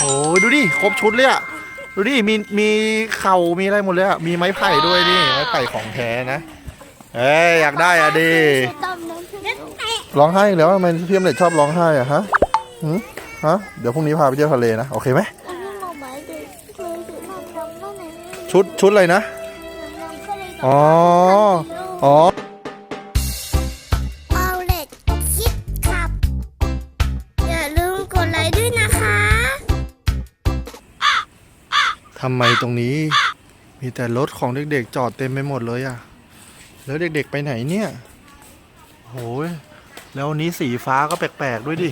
โอ้ยดูดิครบชุดเลยอะดูดิมีมีเข่ามีอะไรหมดเลยอะมีไม้ไผ่ด้วยนี่ไม้ไผ่ของแท้นะเอ้ยอยากได้อะดิต้มน้ำผึ้งร้องไห้อีกแล้วทำไมพี่อมเล็ดชอบร้องไห้อะฮะหืมฮะเดี๋ยวพรุ่งนี้พาไปเที่ยวทะเลนะโอเคไหมอันนี้หมอหมายถึงเคยถือทำทำนั่นเองชุดชุดอะไรนะอ๋ออ๋อเอาเล็ดคิดขับ อย่าลืมกดไลค์ด้วยนะ ทำไมตรงนี้ มีแต่รถของเด็กๆ จอดเต็มไปหมดเลยอะแล้วเด็กๆไปไหนเนี่ยโหยแล้ววันนี้สีฟ้าก็แปลกๆด้วยดิ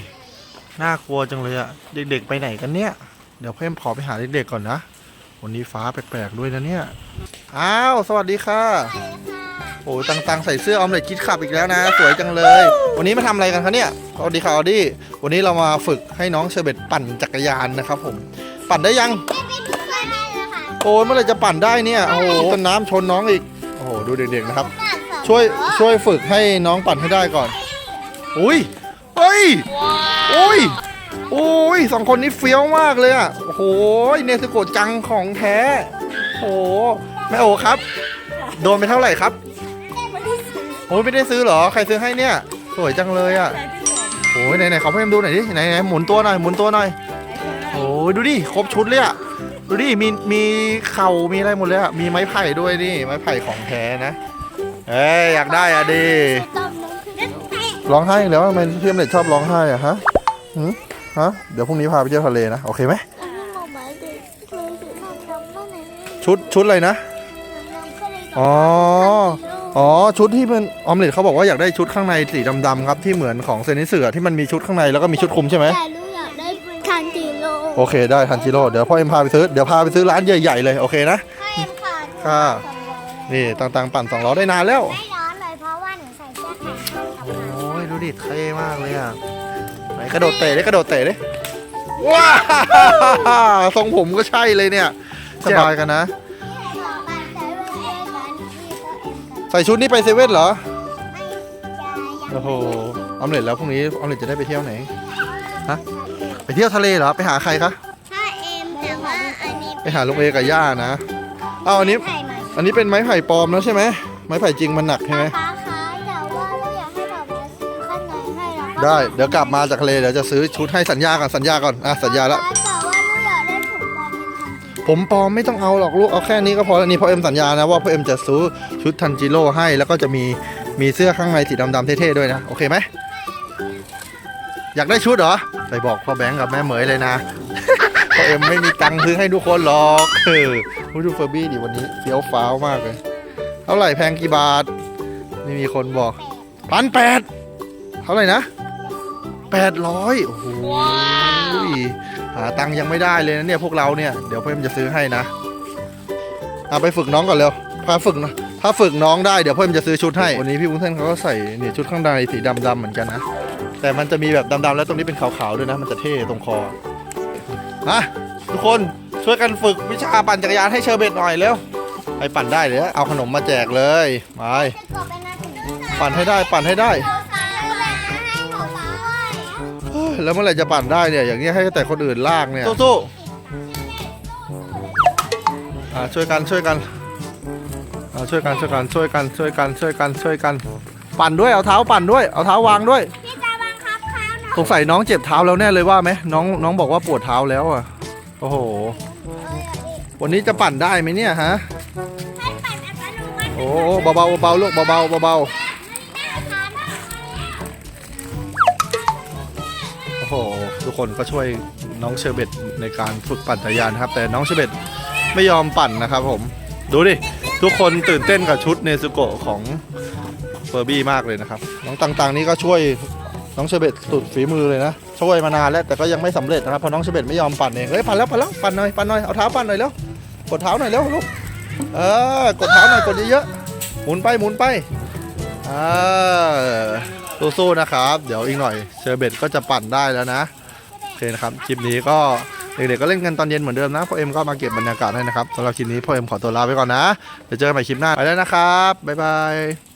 น่ากลัวจังเลยอะเด็กๆไปไหนกันเนี่ย เดี๋ยวเพิ่มขอไปหาเด็กๆก่อนนะ วันนี้ฟ้าแปลกๆด้วยนะเนี่ย อ้าว สวัสดีค่ะ โอ้ยตังๆใส่เสื้อออมเล็ตคิดขับอีกแล้วนะ สวยจังเลย วันนี้มาทำอะไรกันคะเนี่ยสวัสดีค่ะออดี้วันนี้เรามาฝึกให้น้องเชอร์เบตปั่นจักรยานนะครับผม ปั่นได้ยังโอ้ ยเมื่อไหรจะปั่นได้เนี่ยโอ้โหต้นน้ำชนน้องอีกโอ้โหดูเด็กๆนะครับ ช่วยช่วยฝึกให้น้องปั่นให้ได้ก่อน อุ้ยเฮ้ยอุ้ยอุ้ยสองคนนี้เฟี้ยวมากเลยอะโอ้โหเนสโกะจังของแท้โอ้โหแม่โอครับ โดนไปเท่าไหร่ครับโอ้ยไม่ได้ซื้อเหรอใครซื้อให้เนี่ย สวยจังเลยอะโอ้ยไหนๆเขาเพิ่มดูหน่อยดิไหนๆหมุนตัวหน่อยหมุนตัวหน่อยโอ้ยดูดิครบชุดเลยอะ ดูดิมีมีเข่ามีอะไรหมดเลยอะมีไม้ไผ่ด้วยนี่ไม้ไผ่ของแท้นะเอ้ยอยากได้อะดิร้องไห้อีกแล้วทำไมพี่อมเล็ดชอบร้องไห้อะฮะหืมฮะเดี๋ยวพรุ่งนี้พาไปเที่ยวทะเลนะโอเคไหมชุดชุดอะไรนะอ๋ออ๋อชุดที่เป็นออมเล็ตเขาบอกว่าอยากได้ชุดข้างในสีดำๆครับที่เหมือนของเซนิเสือที่มันมีชุดข้างในแล้วก็มีชุดคลุมใช่ไหม โร่โอเคได้ทันจิโร่เดี๋ยวพ่อเอ็มพาไปซื้อเดี๋ยวพาไปซื้อร้านใหญ่ๆเลยโอเคนะให้เอ็มค่ะค่ะ นี่ต่างๆปั่นสองล้อได้นานแล้ว ไม่ร้อนเลยเพราะว่าหนูใส่เสื้อแขนสั้นทำงานโอ้ยดูดิเท่มากเลยอะไหนกระโดดเตะได้กระโดดเตะได้ว้าทรงผมก็ใช่เลยเนี่ยสบายกันนะ ใส่ชุดนี้ไปเซเว่นเหรอโอ้โหออมเล็ตแล้วพรุ่งนี้ออมเล็ตจะได้ไปเที่ยวไหนฮะ ไปเที่ยวทะเลเหรอ ไปหาใครคะ ถ้าเอ็มแต่ว่าอันนี้ไปหาลุงเอกับย่านะ เอาอันนี้ ไข่มาอันนี้เป็นไม้ไผ่ปลอมแล้วใช่ไหม ไม้ไผ่จริงมันหนักใช่ไหมป้าคะแต่ว่าเราอยากให้แบบมาซื้อข้างในให้เราได้ เดี๋ยวกลับมาจากทะเลเดี๋ยวจะซื้อชุดให้สัญญาก่อนสัญญาก่อน อะสัญญาแล้วแต่ว่าเราอยากได้ถุงปลอมเป็นทันทีผมปลอมไม่ต้องเอาหรอกลูกเอาแค่นี้ก็พอแล้วนี่พ่อเอ็มสัญญานะว่าพ่อเอ็มจะซื้อชุดทันจิโร่ให้แล้วก็จะมีมีเสื้อข้างในสีดำๆเท่ๆด้วยนะ โอเคไหม อยากได้ชุดเหรอ ไปบอกพ่อแบงค์กับแม่เหมยเลยนะ พ่อเอ็มไม่มีตังค์ซื้อให้ทุกคนหรอกเออดูเฟอร์บี้ดิวันนี้เฟี้ยวฟ้าวมากเลย เท่าไหร่แพงกี่บาทไม่มีคนบอกพันแปดเท่าไหร่นะแปดร้อยโอ้โหหาตังค์ยังไม่ได้เลยนะเนี่ยพวกเราเนี่ย เดี๋ยวพ่อเอ็มจะซื้อให้นะเอาไปฝึกน้องก่อนเร็วพาฝึกนะถ้าฝึกน้องได้เดี๋ยวพ่อเอ็มจะซื้อชุดให้ วันนี้พี่วุ้นเส้นเขาก็ใส่เนี่ยชุดข้างในสีดำๆเหมือนกันนะ แต่มันจะมีแบบดำๆแล้วตรงนี้เป็นขาวๆด้วยนะ มันจะเท่ตรงคอมาทุกคนช่วยกันฝึกวิชาปั่นจักรยานให้เชอร์เบตหน่อยเร็วไปปั่นได้เดี๋ยวเอาขนมมาแจกเลยไปจะกดเป็นนาทีปั่นให้ได้ปั่นให้ได้เราสายอะไรนะให้หนูสายเฮ้ยแล้วเมื่อไหร่จะปั่นได้เนี่ยอย่างเงี้ยให้แต่คนอื่นลากเนี่ยสู้ๆอ่าช่วยกันช่วยกันอ่าช่วยกันช่วยกันช่วยกันช่วยกันช่วยกันช่วยกัน ปั่นด้วยเอาเท้าปั่นด้วยเอาเท้าวางด้วย สงสัยน้องเจ็บเท้าแล้วแน่เลยว่าไหมน้องน้องบอกว่าปวดเท้าแล้วอะ โอ้โห วันนี้จะปั่นได้ไหมเนี่ยฮะให้ปั่นนะคะหนูว่าโอ้เบาๆเบาๆลูกเบาๆเบาๆโอ้โห ทุกคนก็ช่วยน้องเชอร์เบตในการฝึกปั่นจักรยานนะครับ แต่น้องเชอร์เบตไม่ยอมปั่นนะครับผม ดูดิ ทุกคนตื่นเต้นกับชุดเนซุโกะของเฟอร์บี้มากเลยนะครับ น้องต่างๆ นี่ก็ช่วย น้องเชเบตสุดฝีมือเลยนะ ช่วยมานานแล้วแต่ก็ยังไม่สำเร็จนะครับเพราะน้องเชเบตไม่ยอมปั่นเองเฮ้ยปั่นแล้วปั่นแล้วปั่นหน่อยปั่นหน่อยเอาเท้าปั่นหน่อยเร็วกดเท้าหน่อยเร็วลูกเออกดเท้าหน่อยกดเยอะๆหมุนไปหมุนไปอ่าสู้ๆนะครับ เดี๋ยวอีกหน่อยเชเบตก็จะปั่นได้แล้วนะโอเคนะครับคลิปนี้ก็เด็กๆก็เล่นกันตอนเย็นเหมือนเดิมนะพ่อเอ็มก็มาเก็บบรรยากาศให้นะครับสำหรับคลิปนี้พ่อเอ็มขอตัวลาไปก่อนนะเดี๋ยวเจอกันใหม่คลิปหน้าไปแล้วนะครับบ๊ายบาย